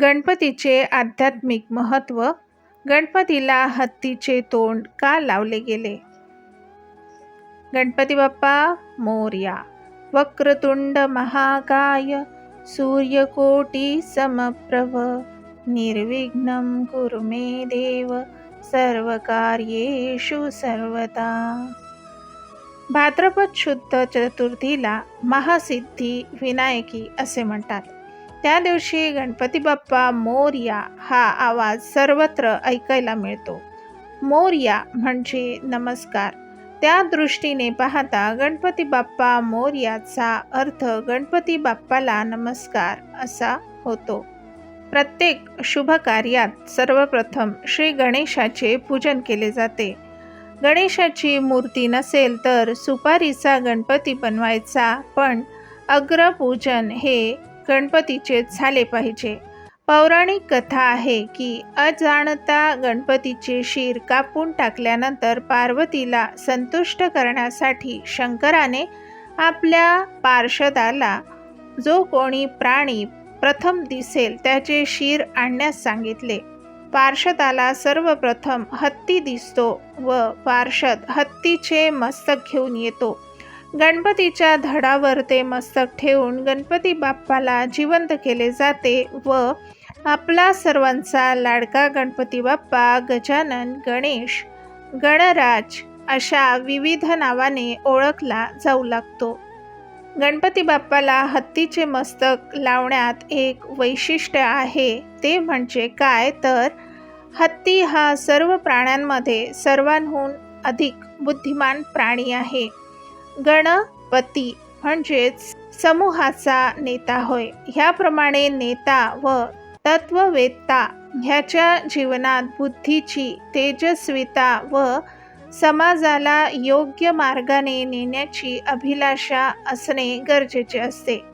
गणपतीचे आध्यात्मिक महत्त्व गणपतीला हत्तीचे तोंड का लावले गेले? गणपती बाप्पा मोर्या वक्रतुंड महाकाय सूर्यकोटी समप्रभ निर्विघ्नं कुरु मे देव सर्वकार्येषु सर्वदा. भाद्रपद शुद्ध चतुर्थीला महासिद्धी विनायकी असे म्हणतात. त्या दिवशी गणपती बाप्पा मोर्या हा आवाज सर्वत्र ऐकायला मिळतो. मोर्या म्हणजे नमस्कार. त्या दृष्टीने पाहता गणपती बाप्पा मोर्याचा अर्थ गणपती बाप्पाला नमस्कार असा होतो. प्रत्येक शुभ कार्यात सर्वप्रथम श्री गणेशाचे पूजन केले जाते. गणेशाची मूर्ती नसेल तर सुपारीचा गणपती बनवायचा पण अग्रपूजन हे गणपतीचे झाले पाहिजे. पौराणिक कथा आहे की अजाणता गणपतीचे शिर कापून टाकल्यानंतर पार्वतीला संतुष्ट करण्यासाठी शंकराने आपल्या पार्षदाला जो कोणी प्राणी प्रथम दिसेल त्याचे शिर आणण्यास सांगितले. पार्षदाला सर्वप्रथम हत्ती दिसतो व पार्षद हत्तीचे मस्तक घेऊन येतो. गणपतीच्या धडावर ते मस्तक ठेवून गणपती बाप्पाला जिवंत केले जाते व आपला सर्वांचा लाडका गणपती बाप्पा गजानन गणेश गणराज अशा विविध नावाने ओळखला जाऊ लागतो. गणपती बाप्पाला हत्तीचे मस्तक लावण्यात एक वैशिष्ट्य आहे ते म्हणजे काय? तर हत्ती हा सर्व प्राण्यांमध्ये सर्वांहून अधिक बुद्धिमान प्राणी आहे. गणपती म्हणजेच समूहाचा नेता होय. ह्याप्रमाणे नेता व तत्ववेत्ता ह्याच्या जीवनात बुद्धीची तेजस्विता व समाजाला योग्य मार्गाने नेण्याची अभिलाषा असणे गरजेचे असते.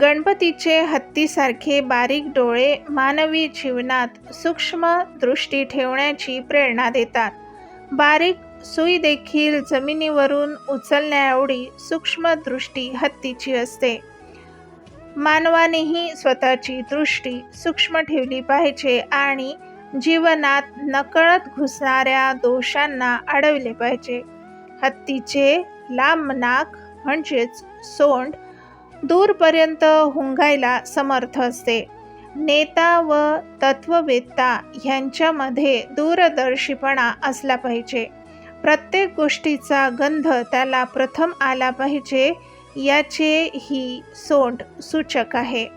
गणपतीचे हत्तीसारखे बारीक डोळे मानवी जीवनात सूक्ष्म दृष्टी ठेवण्याची प्रेरणा देतात. बारीक सुई देखील जमिनीवरून उचलण्याएवढी सूक्ष्म दृष्टी हत्तीची असते. मानवानेही स्वतःची दृष्टी सूक्ष्म ठेवली पाहिजे आणि जीवनात नकळत घुसणाऱ्या दोषांना अडवले पाहिजे. हत्तीचे लांब नाक म्हणजेच सोंड दूरपर्यंत हुंगायला समर्थ असते. नेता व तत्ववेत्ता ह्यांच्यामध्ये दूरदर्शीपणा असला पाहिजे. प्रत्येक गोष्टीचा गंध त्याला प्रथम आला पाहिजे याचे ही सोंड सूचक आहे.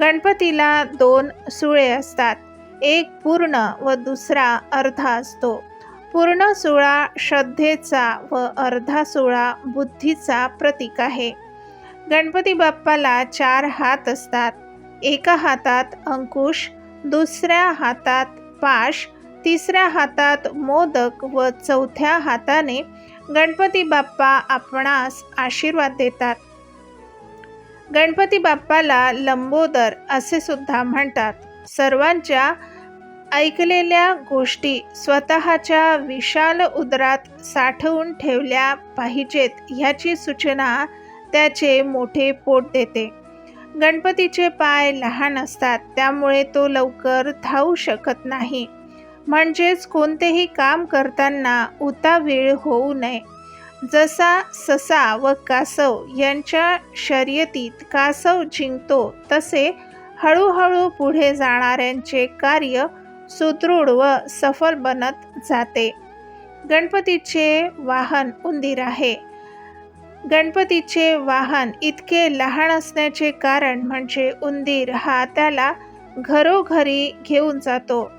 गणपतीला दोन सुळे असतात. एक पूर्ण व दुसरा अर्धा असतो. पूर्ण सुळा श्रद्धेचा व अर्धा सुळा बुद्धीचा प्रतीक आहे. गणपती बाप्पाला चार हात असतात. एका हातात अंकुश दुसऱ्या हातात पाश तिसऱ्या हातात मोदक व चौथ्या हाताने गणपती बाप्पा आपणास आशीर्वाद देतात. गणपती बाप्पाला लंबोदर असे सुद्धा म्हणतात. सर्वांच्या ऐकलेल्या गोष्टी स्वतःच्या विशाल उदरात साठवून ठेवल्या पाहिजेत ह्याची सूचना त्याचे मोठे पोट देते. गणपतीचे पाय लहान असतात त्यामुळे तो लवकर धावू शकत नाही. म्हणजेच कोणतेही काम करताना उतावीळ होऊ नये. जसा ससा व कासव यांच्या शर्यतीत कासव जिंकतो तसे हळूहळू पुढे जाणाऱ्यांचे कार्य सुदृढ व सफल बनत जाते. गणपतीचे वाहन उंदीर आहे. गणपतीचे वाहन इतके लहान असण्याचे कारण म्हणजे उंदीर हा त्याला घरोघरी घेऊन जातो.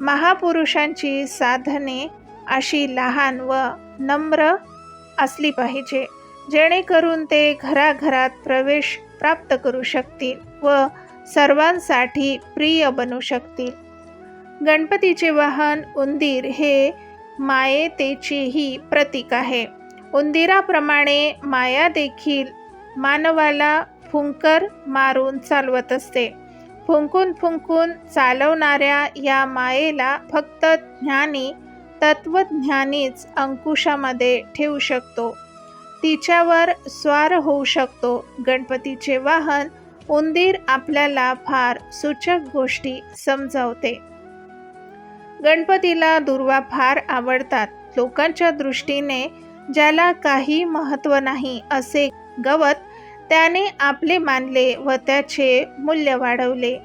महापुरुषांची साधने अशी लहान व नम्र असली पाहिजे जेणेकरून ते घराघरात प्रवेश प्राप्त करू शकतील व सर्वांसाठी प्रिय बनू शकतील. गणपतीचे वाहन उंदीर हे मायेतेचेही प्रतीक आहे. उंदिराप्रमाणे माया देखील मानवाला फुंकर मारून चालवत असते. फुंकून फुंकून चालवणाऱ्या या मायेला फक्त ज्ञानी तत्वज्ञानीच अंकुशामध्ये ठेवू शकतो. तिच्यावर स्वार होऊ शकतो. गणपतीचे वाहन उंदीर आपल्याला फार सूचक गोष्टी समजावते. गणपतीला दुर्वा फार आवडतात. लोकांच्या दृष्टीने ज्याला काही महत्त्व नाही असे गवत त्याने आपले मानले व त्याचे मूल्य वाढवले.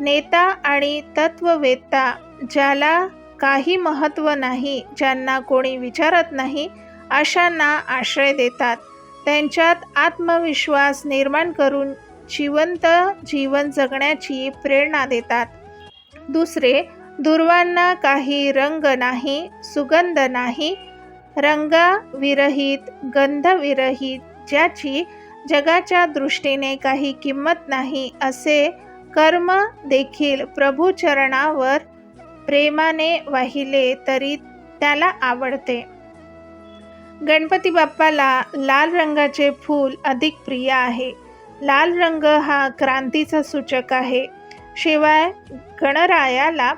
नेता आणि तत्ववेत्ता ज्याला काही महत्त्व नाही ज्यांना कोणी विचारत नाही अशांना आश्रय देतात. त्यांच्यात आत्मविश्वास निर्माण करून जिवंत जीवन जगण्याची प्रेरणा देतात. दुसरे दुर्वांना काही रंग नाही सुगंध नाही रंगाविरहित गंधविरहित ज्याची जगाच्या दृष्टीने काही किंमत नाही असे कर्म देखील प्रभूचरणावर प्रेमाने वाहिले तरी त्याला आवडते. गणपती बाप्पाला लाल रंगाचे फूल अधिक प्रिय आहे. लाल रंग हा क्रांतीचा सूचक आहे. शिवाय गणरायाला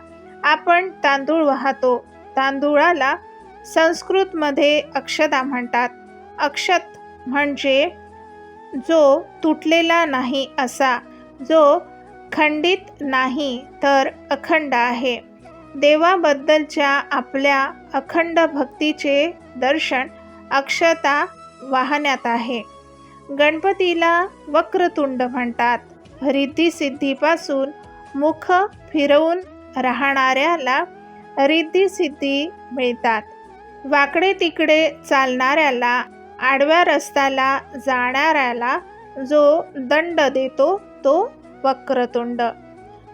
आपण तांदूळ वाहतो. तांदूळाला संस्कृतमध्ये अक्षता म्हणतात. अक्षत म्हणजे जो तुटलेला नाही असा जो खंडित नाही तर अखंड आहे. देवाबद्दलच्या आपल्या अखंड भक्तीचे दर्शन अक्षता वाहण्यात आहे. गणपतीला वक्रतुंड म्हणतात. रिद्धिसिद्धीपासून मुख फिरवून राहणाऱ्याला रिद्धिसिद्धी मिळतात. वाकडे तिकडे चालणाऱ्याला आडव्या रस्त्याला जाणाऱ्याला जो दंड देतो तो वक्रतुंड.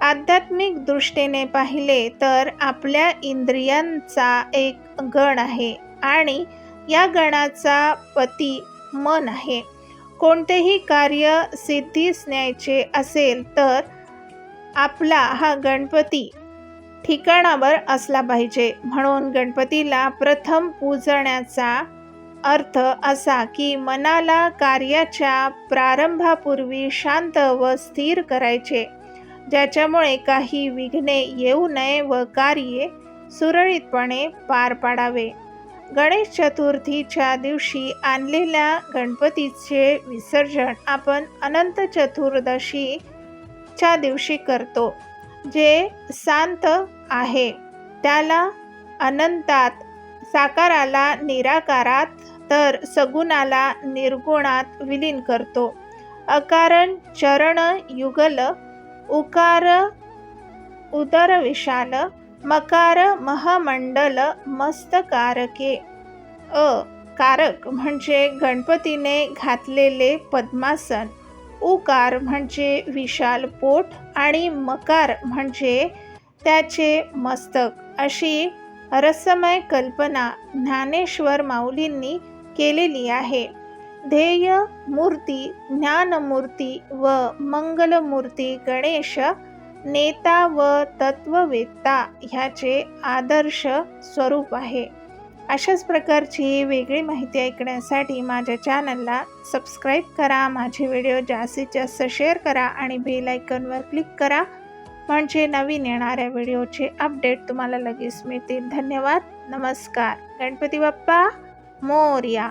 आध्यात्मिक दृष्टीने पाहिले तर आपल्या इंद्रियांचा एक गण आहे आणि या गणाचा पती मन आहे. कोणतेही कार्य सिद्धीस न्यायचे असेल तर आपला हा गणपती ठिकाणावर असला पाहिजे. म्हणून गणपतीला प्रथम पूजण्याचा अर्थ असा की मनाला कार्याच्या प्रारंभापूर्वी शांत व स्थिर करायचे. ज्याच्यामुळे काही विघ्ने येऊ नये व कार्ये सुरळीतपणे पार पाडावे. गणेश चतुर्थीच्या दिवशी आणलेल्या गणपतीचे विसर्जन आपण अनंत चतुर्दशीच्या दिवशी करतो जे शांत आहे. त्याला अनंतात साकाराला निराकारात तर सगुणाला निर्गुणात विलीन करतो. अकारण चरण युगल उकार उदर विशाल मकार महामंडल मस्तकारके. अ कारक म्हणजे गणपतीने घातलेले पद्मासन. उकार म्हणजे विशाल पोट आणि मकार म्हणजे त्याचे मस्तक. अशी रसमय कल्पना ज्ञानेश्वर माऊलींनी केलेली आहे. ध्येय मूर्ती ज्ञानमूर्ती व मंगलमूर्ती गणेश नेता व तत्ववेत्ता ह्याचे आदर्श स्वरूप आहे. अशाच प्रकारची वेगळी माहिती ऐकण्यासाठी माझ्या चॅनलला सबस्क्राईब करा माझे व्हिडिओ जास्तीत जास्त शेअर करा आणि बेल आयकॉनवर क्लिक करा. म्हणजे नवीन येणाऱ्या व्हिडिओचे अपडेट तुम्हाला लगेच मिळतील. धन्यवाद. नमस्कार. गणपती बाप्पा! मोर्या.